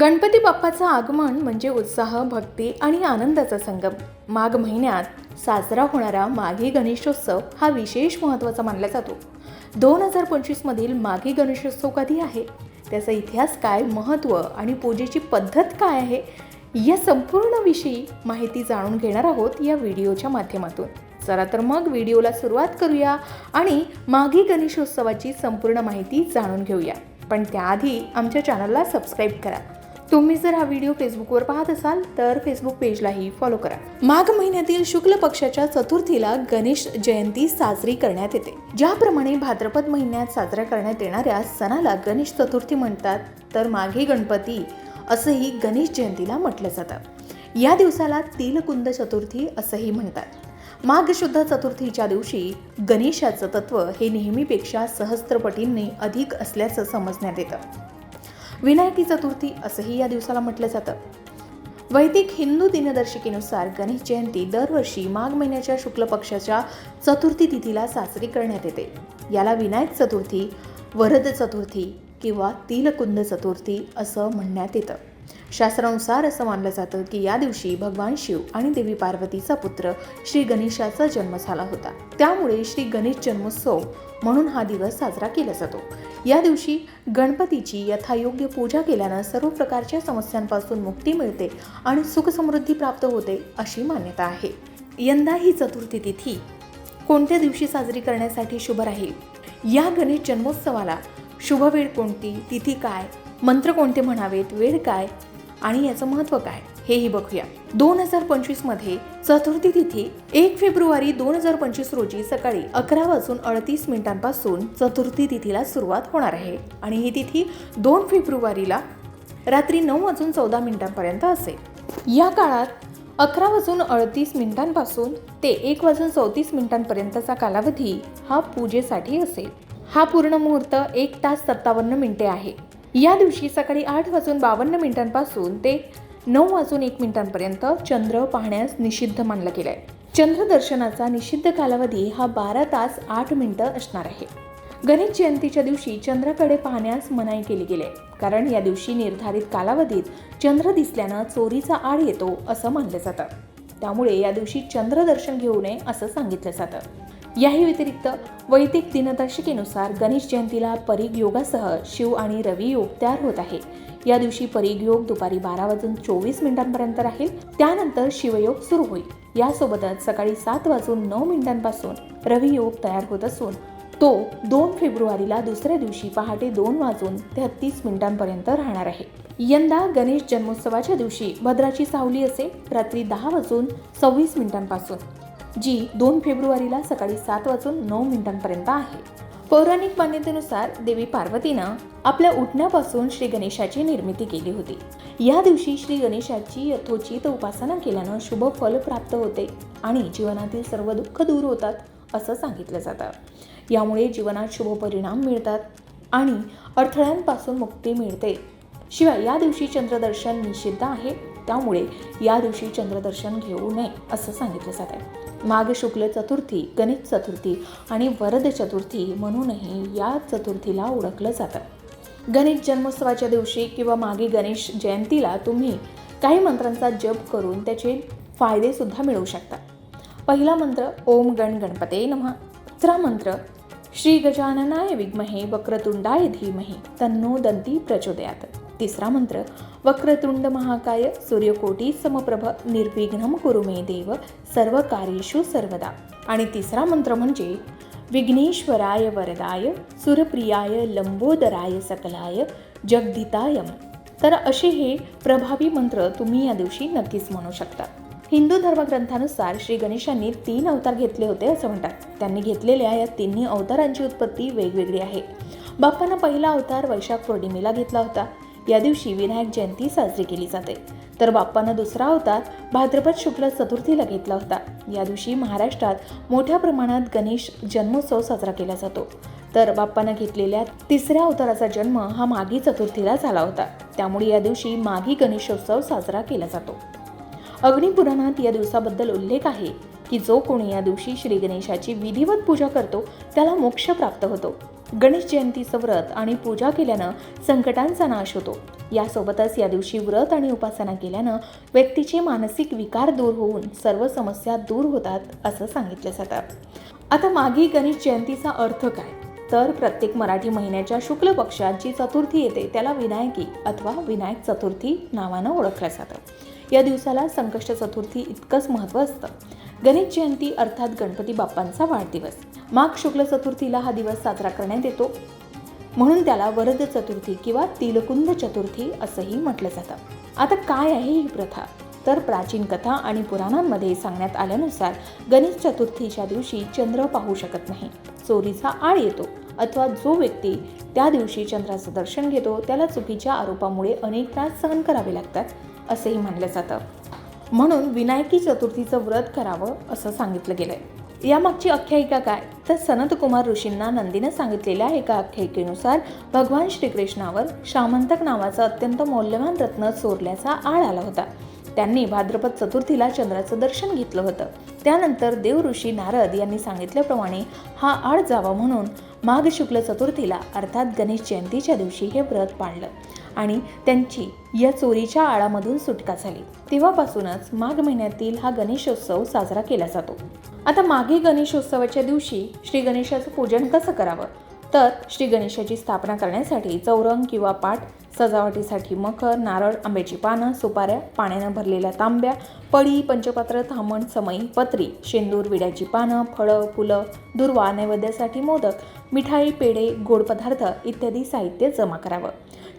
गणपती बाप्पाचं आगमन म्हणजे उत्साह भक्ती आणि आनंदाचा संगम. माघ महिन्यात साजरा होणारा माघी गणेशोत्सव हा विशेष महत्त्वाचा मानला जातो. दोन हजार पंचवीसमधील माघी गणेशोत्सव कधी आहे? त्याचा इतिहास काय महत्त्व आणि पूजेची पद्धत काय आहे? या संपूर्ण विषयी माहिती जाणून घेणार आहोत या व्हिडिओच्या माध्यमातून. चला तर मग व्हिडिओला सुरुवात करूया आणि माघी गणेशोत्सवाची संपूर्ण माहिती जाणून घेऊया. पण त्याआधी आमच्या चॅनलला सबस्क्राईब करा. तुम्ही जर हा व्हिडिओ फेसबुकवर पाहत असाल तर फेसबुक पेजलाही फॉलो करा. माघ महिन्यातील शुक्ल पक्षाच्या चतुर्थीला गणेश जयंती साजरी करण्यात येते. ज्याप्रमाणे भाद्रपद महिन्यात साजरा करण्यात येणाऱ्या सणाला गणेश चतुर्थी म्हणतात तर माघे गणपती असंही गणेश जयंतीला म्हटलं जातं. या दिवसाला तिलकुंद चतुर्थी असंही म्हणतात. माघ शुद्ध चतुर्थीच्या दिवशी गणेशाचं तत्व हे नेहमीपेक्षा सहस्त्रपटींनी अधिक असल्याचं समजण्यात येतं. विनायकी चतुर्थी असंही या दिवसाला म्हटलं जातं. वैदिक हिंदू दिनदर्शिकेनुसार गणेश जयंती दरवर्षी माघ महिन्याच्या शुक्ल पक्षाच्या चतुर्थी तिथीला साजरी करण्यात येते. याला विनायक चतुर्थी वरद चतुर्थी किंवा तिलकुंद चतुर्थी असं म्हणण्यात येतं. शास्त्रानुसार असं मानलं जातं की या दिवशी भगवान शिव आणि देवी पार्वतीचा पुत्र श्री गणेशाचा जन्म झाला होता. त्यामुळे श्री गणेश जन्मोत्सव म्हणून हा दिवस साजरा केला जातो. या दिवशी गणपतीची यथायोग्य पूजा केल्यानं सर्व प्रकारच्या समस्यांपासून मुक्ती मिळते आणि सुखसमृद्धी प्राप्त होते अशी मान्यता आहे. यंदा ही चतुर्थी तिथी कोणत्या दिवशी साजरी करण्यासाठी शुभ राहील? या गणेश जन्मोत्सवाला शुभ वेळ कोणती? तिथी काय? मंत्र कोणते म्हणावेत? वेळ काय? आणि याचं महत्त्व काय? हेही बघूया. दोन हजार पंचवीसमध्ये चतुर्थी तिथी एक फेब्रुवारी दोन हजार पंचवीस रोजी सकाळी अकरा वाजून अडतीस मिनिटांपासून चतुर्थी तिथीला सुरुवात होणार आहे. आणि ही तिथी दोन फेब्रुवारीला रात्री नऊ वाजून चौदा मिनिटांपर्यंत असेल. या काळात अकरा वाजून अडतीस मिनिटांपासून ते एक वाजून चौतीस मिनिटांपर्यंतचा कालावधी हा पूजेसाठी असेल. हा पूर्ण मुहूर्त एक तास सत्तावन्न मिनिटे आहे. या दिवशी सकाळी आठ वाजून बावन्न मिनिटांपासून ते नऊ वाजून एक मिनिटांपर्यंत चंद्र पाहण्यास निषिद्ध मानला गेलाय. चंद्रदर्शनाचा निषिद्ध कालावधी हा बारा तास आठ मिनिटं असणार आहे. गणेश जयंतीच्या दिवशी चंद्राकडे पाहण्यास मनाई केली गेली कारण या दिवशी निर्धारित कालावधीत चंद्र दिसल्यानं चोरीचा आड येतो असं मानलं जातं. त्यामुळे या दिवशी चंद्रदर्शन घेऊ नये असं सांगितलं जातं. याही व्यतिरिक्त वैदिक दिनदर्शिकेनुसार गणेश जयंतीला परिग योगासह शिव आणि रवी योग तयार होत आहे. या दिवशी परिग योग दुपारी बारा वाजून चोवीस मिनिटांपर्यंत राहील. त्यानंतर शिवयोग सुरू होईल. यासोबतच सकाळी सात वाजून नऊ मिनिटांपासून रवियोग तयार होत असून तो दोन फेब्रुवारीला दुसऱ्या दिवशी पहाटे दोन वाजून तेहतीस मिनिटांपर्यंत राहणार आहे. यंदा गणेश जन्मोत्सवाच्या दिवशी भद्राची सावली असे रात्री दहा वाजून सव्वीस मिनिटांपासून जी दोन फेब्रुवारीला सकाळी सात वाजून नऊ मिनिटांपर्यंत आहे. पौराणिक मान्यतेनुसार देवी पार्वतीनं आपल्या उठण्यापासून श्री गणेशाची निर्मिती केली होती. या दिवशी श्री गणेशाची यथोचित उपासना केल्यानं शुभ फल प्राप्त होते आणि जीवनातील सर्व दुःख दूर होतात असं सांगितलं जातं. यामुळे जीवनात शुभ परिणाम मिळतात आणि अडथळ्यांपासून मुक्ती मिळते. शिवाय या दिवशी चंद्रदर्शन निषिद्ध आहे त्यामुळे या दिवशी चंद्रदर्शन घेऊ नये असं सांगितलं जात आहे माघ शुक्ल चतुर्थी गणेश चतुर्थी आणि वरद चतुर्थी म्हणूनही या चतुर्थीला ओळखलं जातं. गणेश जन्मोत्सवाच्या दिवशी किंवा मागे गणेश जयंतीला तुम्ही काही मंत्रांचा जप करून त्याचे फायदेसुद्धा मिळवू शकता. पहिला मंत्र ओम गण गणपते नमः. दुसरा मंत्र श्री गजाननाय विद्महे वक्रतुंडाय धीमहे तन्नो दंती प्रचोदयात. तिसरा मंत्र वक्रतुंड महाकाय सूर्यकोटी समप्रभ निर्विघ्नम कुरु मे देव सर्व कार्येषु सर्वदा. आणि तिसरा मंत्र म्हणजे विघ्नेश्वराय वरदाय सुरप्रियाय लंबोदराय सकलाय जगदितायम तर असे हे प्रभावी मंत्र तुम्ही या दिवशी नक्कीच म्हणू शकता. हिंदू धर्मग्रंथानुसार श्री गणेशांनी तीन अवतार घेतले होते असं म्हणतात. त्यांनी घेतलेल्या या तिन्ही अवतारांची उत्पत्ती वेगवेगळी आहे. बाप्पानं पहिला अवतार वैशाख पौर्णिमेला घेतला होता. या दिवशी विनायक जयंती साजरी केली जाते. तर बाप्पानं दुसरा अवतार भाद्रपद शुक्ल चतुर्थीला घेतला होता. या दिवशी महाराष्ट्रात मोठ्या प्रमाणात गणेश जन्मोत्सव साजरा केला जातो. तर बाप्पानं घेतलेल्या तिसऱ्या अवताराचा जन्म हा मागी चतुर्थीला झाला होता. त्यामुळे या दिवशी मागी गणेशोत्सव साजरा केला जातो. अग्निपुराणात या दिवसाबद्दल उल्लेख आहे की जो कोणी या दिवशी श्री गणेशाची विधिवत पूजा करतो त्याला मोक्ष प्राप्त होतो. गणेश जयंतीचं व्रत आणि पूजा केल्यानं संकटांचा नाश होतो. यासोबतच या दिवशी व्रत आणि उपासना केल्यानं व्यक्तीचे मानसिक विकार दूर होऊन सर्व समस्या दूर होतात असं सांगितलं जातं. आता मागी गणेश जयंतीचा अर्थ काय? तर प्रत्येक मराठी महिन्याच्या शुक्ल पक्षात जी चतुर्थी येते त्याला विनायकी अथवा विनायक चतुर्थी नावानं ओळखलं जातं. या दिवसाला संकष्ट चतुर्थी इतकंच महत्त्व असतं. गणेश जयंती अर्थात गणपती बाप्पांचा वाढदिवस. माघ शुक्ल चतुर्थीला हा दिवस साजरा करण्यात येतो. म्हणून त्याला वरद चतुर्थी किंवा तिलकुंद चतुर्थी असंही म्हटलं जातं. आता काय आहे ही प्रथा? तर प्राचीन कथा आणि पुराणांमध्ये सांगण्यात आल्यानुसार गणेश चतुर्थीच्या दिवशी चंद्र पाहू शकत नाही. चोरीचा आळ येतो अथवा जो व्यक्ती त्या दिवशी चंद्राचं दर्शन घेतो त्याला चुकीच्या आरोपामुळे अनेक त्रास सहन करावे लागतात असंही मानलं जातं. म्हणून विनायकी चतुर्थीचं व्रत करावं असं सांगितलं गेलंय. यामागची आख्यायिका काय? तर सनत कुमार ऋषींना नंदीनं सांगितलेल्या एका आख्यायिकेनुसार भगवान श्रीकृष्णावर शामंतक नावाचा अत्यंत मौल्यवान रत्न चोरल्याचा आळ आला होता. त्यांनी भाद्रपद चतुर्थीला चंद्राचं दर्शन घेतलं होतं. त्यानंतर देव ऋषी नारद यांनी सांगितल्याप्रमाणे हा आळ जावा म्हणून माघ शुक्ल चतुर्थीला अर्थात गणेश जयंतीच्या दिवशी हे व्रत पाळलं आणि त्यांची या चोरीच्या आळामधून सुटका झाली. तेव्हापासूनच माघ महिन्यातील हा गणेशोत्सव साजरा केला जातो. आता मागे गणेशोत्सवाच्या दिवशी श्री गणेशाचं पूजन कसं करावं? तर श्री गणेशाची स्थापना करण्यासाठी चौरंग किंवा पाठ सजावटीसाठी मखर नारळ आंब्याची पानं सुपाऱ्या पाण्यानं भरलेल्या तांब्या पळी पंचपात्र थांबण समई पत्री शेंदूर विड्याची पानं फळं फुलं दुर्वा नैवेद्यासाठी मोदक मिठाई पेढे गोड पदार्थ इत्यादी साहित्य जमा करावं.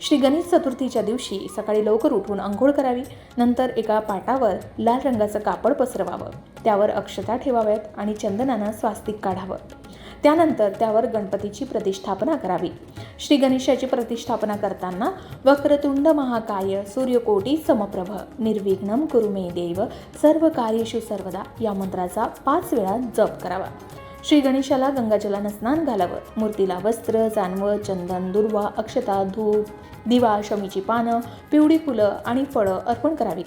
श्री गणेश चतुर्थीच्या दिवशी सकाळी लवकर उठून आंघोळ करावी नंतर एका पाटावर लाल रंगाचं कापड पसरवावं त्यावर अक्षता ठेवाव्यात आणि चंदनानं स्वास्तिक काढावं. त्यानंतर त्यावर गणपतीची प्रतिष्ठापना करावी. श्री गणेशाची प्रतिष्ठापना करताना वक्रतुंड महाकाय सूर्यकोटी समप्रभ निर्विघ्नम कुरुमे देव सर्व कार्येषु सर्वदा या मंत्राचा पाच वेळा जप करावा. श्री गणेशाला गंगाजलानं स्नान घालावं. मूर्तीला वस्त्र जानवं चंदन दुर्वा अक्षता धूप दिवा शमीची पानं पिवळी फुलं आणि फळं अर्पण करावीत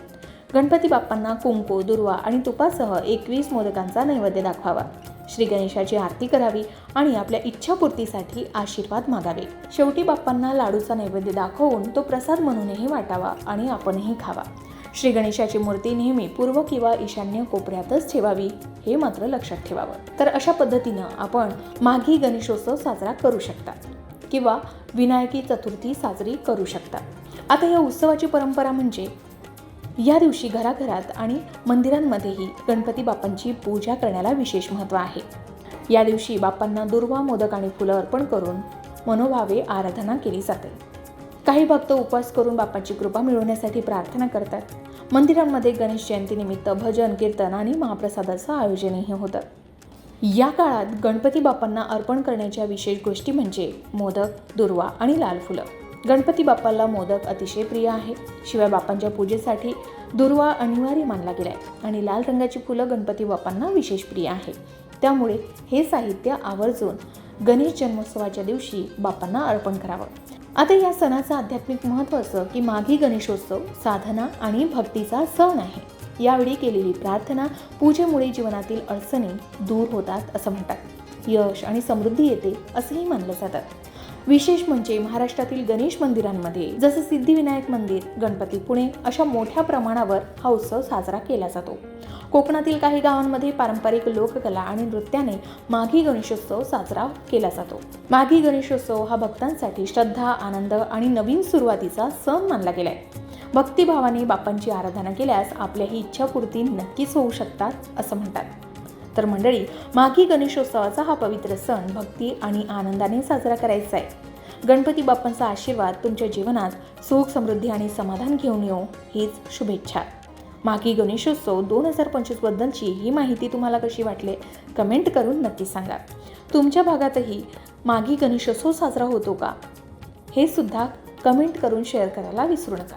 गणपती बाप्पांना कुंकू दुर्वा आणि तुपासह एकवीस मोदकांचा नैवेद्य दाखवावा. श्री गणेशाची आरती करावी आणि आपल्या इच्छापूर्तीसाठी आशीर्वाद मागावे. शेवटी बाप्पांना लाडूचा नैवेद्य दाखवून तो प्रसाद म्हणूनही वाटावा आणि आपणही खावा. श्री गणेशाची मूर्ती नेहमी पूर्व किंवा ईशान्य कोपऱ्यातच ठेवावी हे मात्र लक्षात ठेवावं. तर अशा पद्धतीनं आपण माघी गणेशोत्सव साजरा करू शकता. किंवा विनायकी चतुर्थी साजरी करू शकतात. आता या उत्सवाची परंपरा म्हणजे या दिवशी घराघरात आणि मंदिरांमध्येही गणपती बाप्पांची पूजा करण्याला विशेष महत्त्व आहे. या दिवशी बाप्पांना दुर्वा मोदक आणि फुलं अर्पण करून मनोभावे आराधना केली जाते. काही भक्त उपवास करून बाप्पाची कृपा मिळवण्यासाठी प्रार्थना करतात. मंदिरांमध्ये गणेश जयंतीनिमित्त भजन कीर्तन आणि महाप्रसादाचं आयोजनही होतं. या काळात गणपती बाप्पांना अर्पण करण्याच्या विशेष गोष्टी म्हणजे मोदक दुर्वा आणि लाल फुलं. गणपती बाप्पाला मोदक अतिशय प्रिय आहे. शिवाय बाप्पांच्या पूजेसाठी दुर्वा अनिवार्य मानला गेलाय आणि लाल रंगाची फुलं गणपती बाप्पांना विशेष प्रिय आहे. त्यामुळे हे साहित्य आवर्जून गणेश जन्मोत्सवाच्या दिवशी बाप्पांना अर्पण करावं. आता या सणाचं आध्यात्मिक महत्त्व असं की माघी गणेशोत्सव साधना आणि भक्तीचा सण आहे. यावेळी केलेली प्रार्थना पूजेमुळे जीवनातील अडचणी दूर होतात असं म्हणतात. यश आणि समृद्धी येते असंही मानलं जातं. विशेष म्हणजे महाराष्ट्रातील गणेश मंदिरांमध्ये जसं सिद्धिविनायक मंदिर गणपती पुणे अशा मोठ्या प्रमाणावर हा उत्सव साजरा केला जातो. कोकणातील काही गावांमध्ये पारंपरिक लोककला आणि नृत्याने माघी गणेशोत्सव साजरा केला जातो. माघी गणेशोत्सव हा भक्तांसाठी श्रद्धा आनंद आणि नवीन सुरुवातीचा सण मानला गेलाय. भक्तिभावाने बाप्पांची आराधना केल्यास आपल्या ही इच्छापूर्ती नक्कीच होऊ शकतात असं म्हणतात. तर मंडळी माघी गणेशोत्सवाचा हा पवित्र सण भक्ती आणि आनंदाने साजरा करायचा आहे. गणपती बाप्पांचा आशीर्वाद तुमच्या जीवनात सुख समृद्धी आणि समाधान घेऊन येऊ हीच शुभेच्छा. माघी गणेशोत्सव दोन हजार पंचवीसबद्दलची ही माहिती तुम्हाला कशी वाटले कमेंट करून नक्की सांगा. तुमच्या भागातही माघी गणेशोत्सव साजरा होतो का? हे सुद्धा कमेंट करून शेअर करायला विसरू नका.